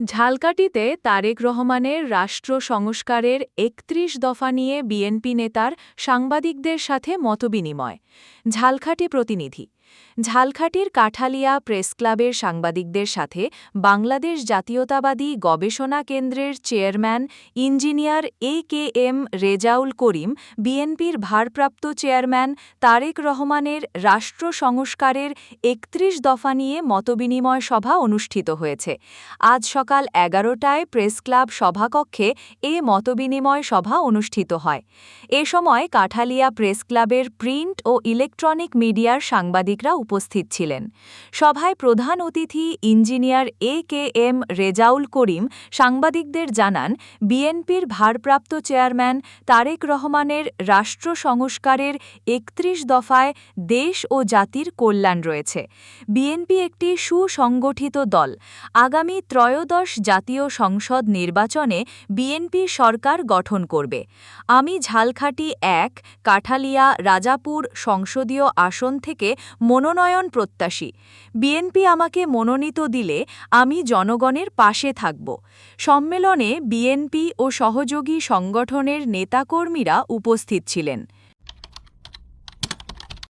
ঝালকাঠিতে তারেক রহমানের রাষ্ট্র সংস্কারের একত্রিশ দফা নিয়ে বিএনপি নেতার সাংবাদিকদের সাথে মতবিনিময়। ঝালকাঠি প্রতিনিধি। ঝালকাঠির কাঠালিয়া প্রেসক্লাবের সাংবাদিকদের সাথে বাংলাদেশ জাতীয়তাবাদী গবেষণা কেন্দ্রের chairman engineer A K M Rezaul Karim, বিএনপির ভারপ্রাপ্ত চেয়ারম্যান তারেক রহমানের রাষ্ট্র সংস্কারের একত্রিশ দফা নিয়ে মতবিনিময় সভা অনুষ্ঠিত হয়েছে। আজ সকাল এগারোটায় প্রেসক্লাব সভাকক্ষে এ মতবিনিময় সভা অনুষ্ঠিত হয়। এ সময় কাঠালিয়া প্রেসক্লাবের প্রিন্ট ও ইলেকট্রনিক মিডিয়ার সাংবাদিকরা উপস্থিত ছিলেন। সভায় প্রধান অতিথি engineer A K M Rezaul Karim, সাংবাদিকদের জানান, বিএনপির ভারপ্রাপ্ত চেয়ারম্যান তারেক রহমানের রাষ্ট্র সংস্কারের একত্রিশ দফায় দেশ ও জাতির কল্যাণ রয়েছে। বিএনপি একটি সুসংগঠিত দল। আগামী ত্রয়োদশ জাতীয় সংসদ নির্বাচনে বিএনপি সরকার গঠন করবে। আমি ঝালখাটি এক, কাঠালিয়া, রাজাপুর সংসদীয় আসন থেকে মনোনয়ন প্রত্যাশী। বিএনপি আমাকে মনোনীত দিলে আমি জনগণের পাশে থাকব। সম্মেলনে বিএনপি ও সহযোগী সংগঠনের নেতাকর্মীরা উপস্থিত ছিলেন।